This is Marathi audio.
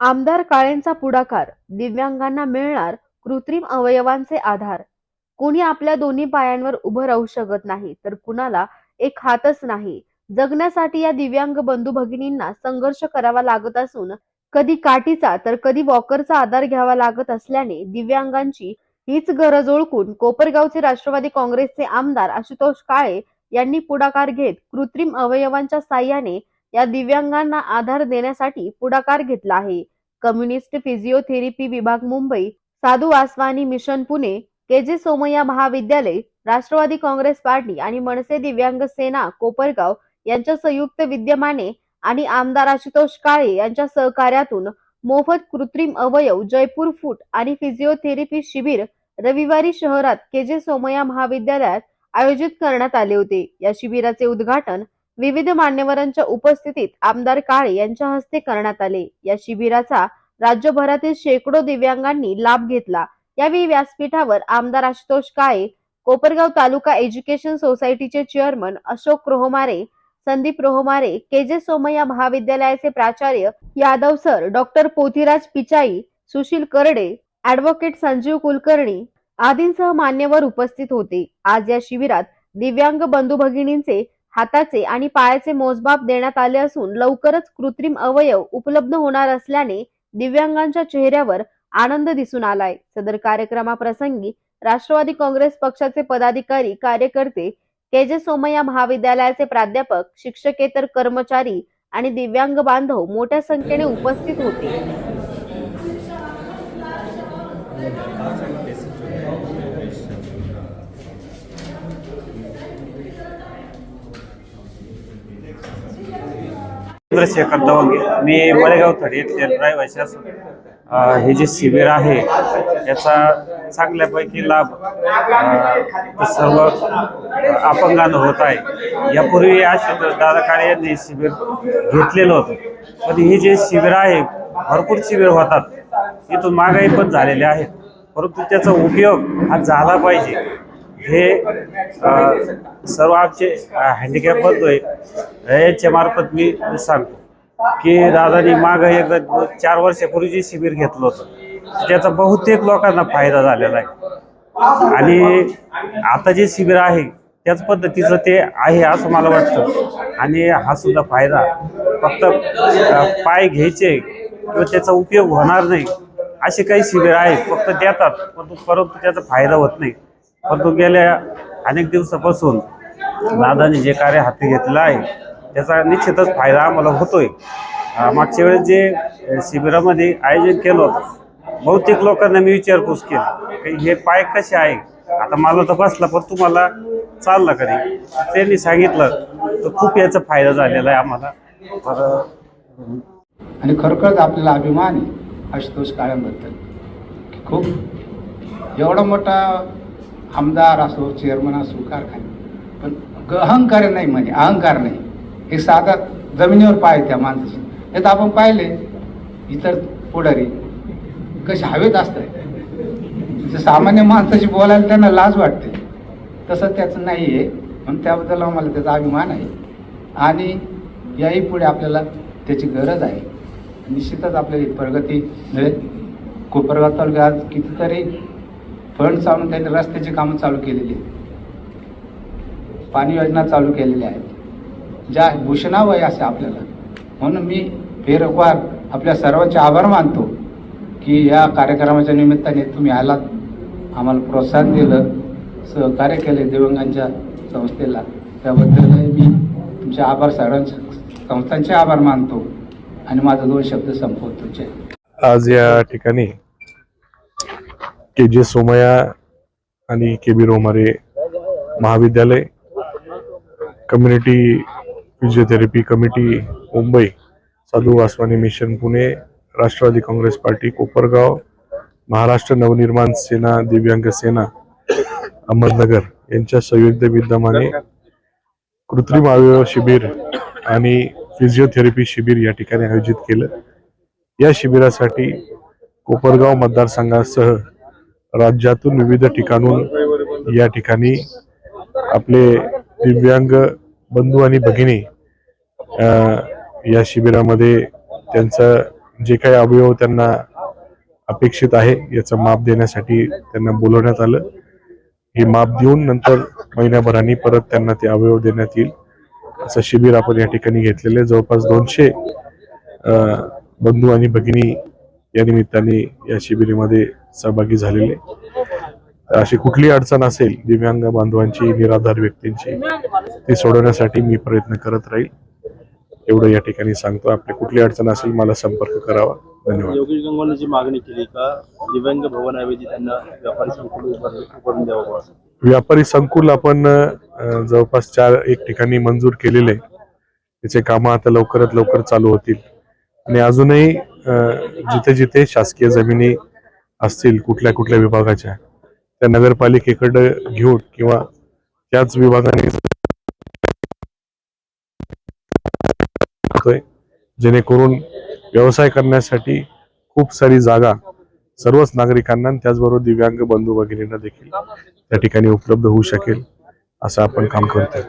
आमदार काळेंचा पुढाकार दिव्यांगांना मिळणार कृत्रिम अवयवांचे आधार. कोणी आपल्या दोन्ही पायांवर उभं राहू शकत नाही तर कुणाला एक हातच नाही. जगण्यासाठी या दिव्यांग बंधू भगिनींना संघर्ष करावा लागत असून कधी काठीचा तर कधी वॉकरचा आधार घ्यावा लागत असल्याने दिव्यांगांची हीच गरज ओळखून कोपरगावचे राष्ट्रवादी काँग्रेसचे आमदार आशुतोष काळे यांनी पुढाकार घेत कृत्रिम अवयवांच्या साह्याने या दिव्यांगांना आधार देण्यासाठी पुढाकार घेतला आहे. कम्युनिस्ट फिजिओथेरपी विभाग मुंबई साधू आसवानी मिशन पुणे के जे सोमय्या महाविद्यालय राष्ट्रवादी काँग्रेस पार्टी आणि मनसे दिव्यांग सेना कोपरगाव यांच्या संयुक्त विद्यमाने आणि आमदार आशुतोष काळे यांच्या सहकार्यातून मोफत कृत्रिम अवयव जयपूर फूट आणि फिजिओथेरपी शिबिर रविवारी शहरात के जे सोमय्या महाविद्यालयात आयोजित करण्यात आले होते. या शिबिराचे उद्घाटन विविध मान्यवरांच्या उपस्थितीत आमदार काळे यांच्या हस्ते करण्यात आले. या शिबिराचा राज्यभरातील शेकडो दिव्यांगांनी लाभ घेतला. यावेळी व्यासपीठावर आमदार आशुतोष काळे कोपरगाव तालुका एज्युकेशन सोसायटीचे chairman Ashok Rohamare Sandeep Rohamare K J Somaiya महाविद्यालयाचे प्राचार्य Yadav sir doctor Pothiraj Pichai Sushil Karde advocate Sanjeev Kulkarni आदींसह मान्यवर उपस्थित होते. आज या शिबिरात दिव्यांग बंधू भगिनींचे हाताचे आणि पायाचे मोजमाप देण्यात आले असून लवकरच कृत्रिम अवयव उपलब्ध होणार असल्याने दिव्यांगांच्या चेहऱ्यावर आनंद दिसून आलाय. सदर कार्यक्रमाप्रसंगी राष्ट्रवादी काँग्रेस पक्षाचे पदाधिकारी कार्यकर्ते के जे सोमय्या महाविद्यालयाचे प्राध्यापक शिक्षकेतर कर्मचारी आणि दिव्यांग बांधव मोठ्या संख्येने उपस्थित होते. चंद्रशेखर दवंगे मी मळेगाव थडी येथले रहिवासी असून हे जे शिबिर आहे याचा चांगल्यापैकी लाभ सर्व अपंगानं होत आहे. यापूर्वी आशुतोष दादा काळे यांनी शिबिर घेतलेलं होतं. पण हे जे शिबिर आहे भरपूर शिबिर होतात. इथून महागाई पण झालेले आहेत परंतु त्याचा उपयोग हा झाला पाहिजे. हे सर्व आमचे हँडिकॅप बंधू आहे मार्फत मी सांगतो की दादानी माग एकदा चार वर्षापूर्वी जे शिबिर घेतलं होतं त्याचा बहुतेक लोकांना फायदा झालेला आहे. आणि आता जे शिबिर आहे त्याच पद्धतीचं ते आहे असं मला वाटतं. आणि हा सुद्धा फायदा फक्त पाय घ्यायचे किंवा त्याचा उपयोग होणार नाही असे काही शिबिर आहेत फक्त देतात परंतु परंतु त्याचा फायदा होत नाही. परंतु गेल्या अनेक दिवसापासून दादाने जे कार्य हाती घेतलेलं आहे त्याचा निश्चितच फायदा आम्हाला होतोय. मागच्या वेळेस जे शिबिरामध्ये आयोजन केलं होतं बहुतेक लोकांना मी विचारपूस केली की हे पाय कसे आहे? आता मला तर बसला पण तुम्हाला चालला कधी त्यांनी सांगितलं तर खूप याचा फायदा झालेला आहे आम्हाला. तर आणि खरोखरच आपल्याला अभिमान आहे आशुतोष काळ्यांबद्दल खूप एवढा मोठा आमदार असो चेअरमन असो कारखाने. पण ग- अहंकार नाही म्हणे अहंकार नाही. हे साधा जमिनीवर पाय त्या माणसाची. हे तर आपण पाहिले इतर पुढारी कसे हवेत असतात. जे सामान्य माणसाशी बोलायला त्यांना लाज वाटते. तसं त्याचं नाही आहे म्हणून त्याबद्दल आम्हाला त्याचा अभिमान आहे. आणि याही पुढे आपल्याला त्याची गरज आहे. निश्चितच आपल्याला प्रगती मिळेल. कोपरगाव तालुक्यात कितीतरी फंड चालून त्यांनी रस्त्याची कामं चालू केलेली आहेत. पाणी योजना चालू केलेल्या आहेत. ज्या घोषणावय असे आपल्याला. म्हणून मी फेरवार आपल्या सर्वांचे आभार मानतो की या कार्यक्रमाच्या निमित्ताने तुम्ही आलात. आम्हाला प्रोत्साहन दिलं. सहकार्य केले दिव्यांगांच्या संस्थेला. त्याबद्दल मी तुमचे आभार सर्वांचे संस्थांचे आभार मानतो. आणि माझा दोन शब्द संपवतो. आज या ठिकाणी के जे सोमया आणि के बी रोमारे महाविद्यालय community physiotherapy committee Mumbai Sadhu Vaswani mission Pune Rashtrawadi congress party Kopargaon Maharashtra Navnirman Sena Divyang Sena Ahmednagar यांच्या संयुक्त विद्यमाने कृत्रिम अवयव शिबिर आणि फिजिओथेरपी शिबिर या ठिकाणी आयोजित केलं. या शिबिरासाठी कोपरगाव मतदारसंघासह राज्यातून विविध ठिकाणून या ठिकाणी आपले दिव्यांग बंधू आणि भगिनी या शिबिरामध्ये त्यांचं जे काही अवयव त्यांना अपेक्षित आहे याचं माप देण्यासाठी त्यांना बोलवण्यात आलं. हे माप देऊन नंतर महिन्याभराने परत त्यांना ते अवयव देण्यात येईल. असं शिबिर आपण या ठिकाणी घेतलेलं आहे. जवळपास दोनशे बंधू आणि भगिनी या निमित्ताने या शिबिरामध्ये सहभागी झालेले. अशी कुठली अडचण असेल दिव्यांग बांधवांची निराधार व्यक्तींची ती सोडवण्यासाठी मी प्रयत्न करत राहील. एवढं या ठिकाणी सांगतो. आपली कुठली अडचण असेल मला संपर्क करावा. धन्यवाद. योगेश गंगवालने जी मागणी केली का दिव्यांग भवनाऐवजी त्यांना व्यापारी संकुल उभारून द्यावं. व्यापारी संकुल आपण जवळपास चार एक ठिकाणी मंजूर केलेले. त्याचे कामं आता लवकरात लवकर चालू होतील. आणि अजूनही जिथे जिथे शासकीय जमिनी असतील कुठल्या कुठल्या विभागाच्या त्या नगरपालिकेकडे घेऊन किंवा त्याच विभागाने जेणेकरून व्यवसाय करण्यासाठी खूप सारी जागा सर्वच नागरिकांना त्याचबरोबर दिव्यांग बंधू भगिनींना देखील त्या ठिकाणी उपलब्ध होऊ शकेल असं आपण काम करतोय.